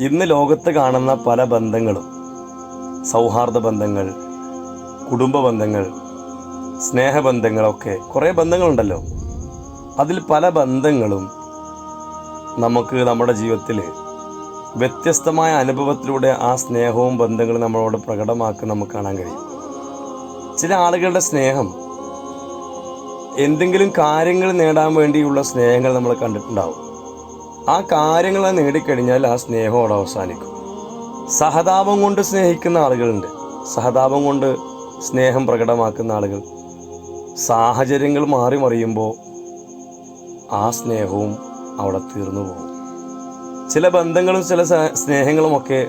ഇന്ന് ലോകത്ത് കാണുന്ന പല ബന്ധങ്ങളും. സൗഹാർദ്ദ ബന്ധങ്ങൾ കുടുംബ ബന്ധങ്ങൾ സ്നേഹബന്ധങ്ങളൊക്കെ കുറേ ബന്ധങ്ങളുണ്ടല്ലോ. അതിൽ പല ബന്ധങ്ങളും നമുക്ക് നമ്മുടെ ജീവിതത്തിൽ വ്യത്യസ്തമായ അനുഭവത്തിലൂടെ ആ സ്നേഹവും ബന്ധങ്ങളും നമ്മളോട് പ്രകടമാക്കി നമുക്ക് കാണാൻ കഴിയും. ചില ആളുകളുടെ സ്നേഹം എന്തെങ്കിലും കാര്യങ്ങൾ നേടാൻ വേണ്ടിയുള്ള സ്നേഹങ്ങൾ നമ്മൾ കണ്ടിട്ടുണ്ടാവും. ആ കാര്യങ്ങളെ നേടിക്കഴിഞ്ഞാൽ ആ സ്നേഹം അവിടെ അവസാനിക്കും. സഹതാപം കൊണ്ട് സ്നേഹിക്കുന്ന ആളുകളുണ്ട്. സഹതാപം കൊണ്ട് സ്നേഹം പ്രകടമാക്കുന്ന ആളുകൾ. സാഹചര്യങ്ങൾ മാറി മറിയുമ്പോൾ ആ സ്നേഹവും അവിടെ തീർന്നു പോകും. ചില ബന്ധങ്ങളും ചില സ്നേഹങ്ങളുമൊക്കെ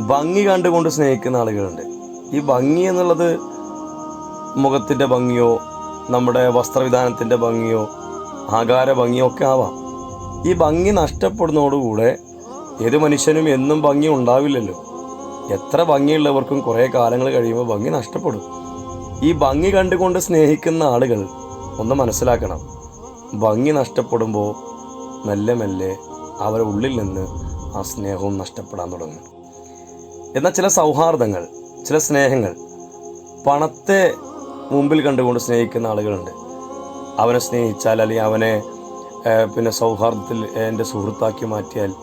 ഭംഗി കണ്ടുകൊണ്ട് സ്നേഹിക്കുന്ന ആളുകളുണ്ട്. ഈ ഭംഗി എന്നുള്ളത് മുഖത്തിന്റെ ഭംഗിയോ നമ്മുടെ വസ്ത്രവിധാനത്തിന്റെ ഭംഗിയോ ആകാര ഭംഗിയോ ഒക്കെ ആവാം. ഈ ഭംഗി നഷ്ടപ്പെടുന്നതോടുകൂടെ ഏത് മനുഷ്യനും എന്നും ഭംഗി ഉണ്ടാവില്ലല്ലോ. എത്ര ഭംഗിയുള്ളവർക്കും കുറേ കാലങ്ങൾ കഴിയുമ്പോൾ ഭംഗി നഷ്ടപ്പെടും. ഈ ഭംഗി കണ്ടുകൊണ്ട് സ്നേഹിക്കുന്ന ആളുകൾ ഒന്ന് മനസ്സിലാക്കണം. ഭംഗി നഷ്ടപ്പെടുമ്പോൾ മെല്ലെ മെല്ലെ അവരുടെ ഉള്ളിൽ നിന്ന് ആ സ്നേഹവും നഷ്ടപ്പെടാൻ തുടങ്ങും. എന്നാൽ ചില സൗഹാർദ്ദങ്ങൾ ചില സ്നേഹങ്ങൾ പണത്തെ മുമ്പിൽ കണ്ടുകൊണ്ട് സ്നേഹിക്കുന്ന ആളുകളുണ്ട്. അവനെ സ്നേഹിച്ചാൽ അല്ലെങ്കിൽ അവനെ പിന്നെ സൗഹാർദ്ദത്തിൽ എന്റെ സുഹൃത്താക്കി മാറ്റിയാൽ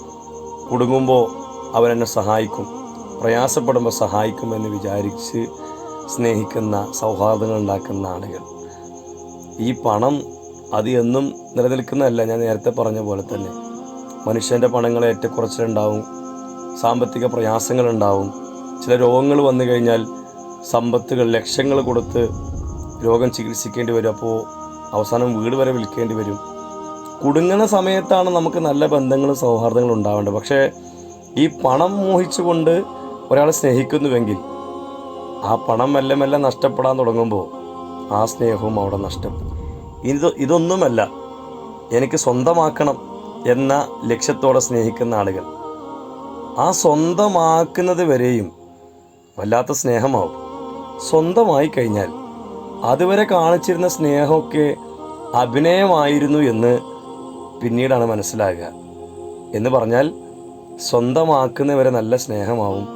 കുടുങ്ങുമ്പോൾ അവരെന്നെ സഹായിക്കും പ്രയാസപ്പെടുമ്പോൾ സഹായിക്കുമെന്ന് വിചാരിച്ച് സ്നേഹിക്കുന്ന സൗഹാർദ്ദങ്ങൾ ഉണ്ടാക്കുന്ന ആളുകൾ. ഈ പണം അത് എന്നും നിലനിൽക്കുന്നതല്ല ഞാൻ നേരത്തെ പറഞ്ഞ പോലെ തന്നെ. മനുഷ്യന്റെ പണങ്ങൾ ഏറ്റക്കുറച്ചിലുണ്ടാവും സാമ്പത്തിക പ്രയാസങ്ങളുണ്ടാവും. ചില രോഗങ്ങൾ വന്നു കഴിഞ്ഞാൽ സമ്പത്തുകൾ ലക്ഷങ്ങൾ കൊടുത്ത് രോഗം ചികിത്സിക്കേണ്ടി വരും. അപ്പോൾ അവസാനം വീട് വരെ വിൽക്കേണ്ടി വരും. കുടുങ്ങുന്ന സമയത്താണ് നമുക്ക് നല്ല ബന്ധങ്ങളും സൗഹാർദ്ദങ്ങളും ഉണ്ടാവേണ്ടത്. പക്ഷേ ഈ പണം മോഹിച്ചുകൊണ്ട് ഒരാളെ സ്നേഹിക്കുന്നുവെങ്കിൽ ആ പണം മെല്ലെ മെല്ലെ നഷ്ടപ്പെടാൻ തുടങ്ങുമ്പോൾ ആ സ്നേഹവും അവിടെ നഷ്ടപ്പെടും. ഇത് ഇതൊന്നുമല്ല. എനിക്ക് സ്വന്തമാക്കണം എന്ന ലക്ഷ്യത്തോടെ സ്നേഹിക്കുന്ന ആളുകൾ. ആ സ്വന്തമാക്കുന്നത് വരെയും വല്ലാത്ത സ്നേഹമാവും. സ്വന്തമായി കഴിഞ്ഞാൽ അതുവരെ കാണിച്ചിരുന്ന സ്നേഹമൊക്കെ അഭിനയമായിരുന്നു എന്ന് പിന്നീടാണ് മനസ്സിലാകുക. എന്ന് പറഞ്ഞാൽ സ്വന്തമാക്കുന്നവരെ നല്ല സ്നേഹമാവും.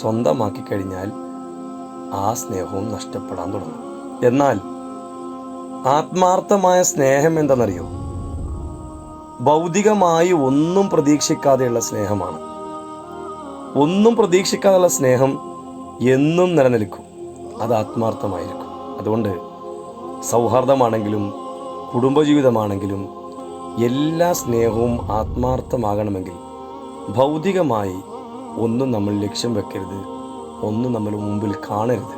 സ്വന്തമാക്കി കഴിഞ്ഞാൽ ആ സ്നേഹവും നഷ്ടപ്പെടാൻ തുടങ്ങും. എന്നാൽ ആത്മാർത്ഥമായ സ്നേഹം എന്തെന്നറിയോ ഭൗതികമായി ഒന്നും പ്രതീക്ഷിക്കാതെയുള്ള സ്നേഹമാണ്. ഒന്നും പ്രതീക്ഷിക്കാതെയുള്ള സ്നേഹം എന്നും നിലനിൽക്കും. അത് ആത്മാർത്ഥമായിരിക്കും. അതുകൊണ്ട് സൗഹാർദ്ദമാണെങ്കിലും കുടുംബജീവിതമാണെങ്കിലും എല്ലാ സ്നേഹവും ആത്മാർത്ഥമാകണമെങ്കിൽ ഭൗതികമായി ഒന്നും നമ്മൾ ലക്ഷ്യം വെക്കരുത് ഒന്നും നമ്മൾ മുമ്പിൽ കാണരുത്.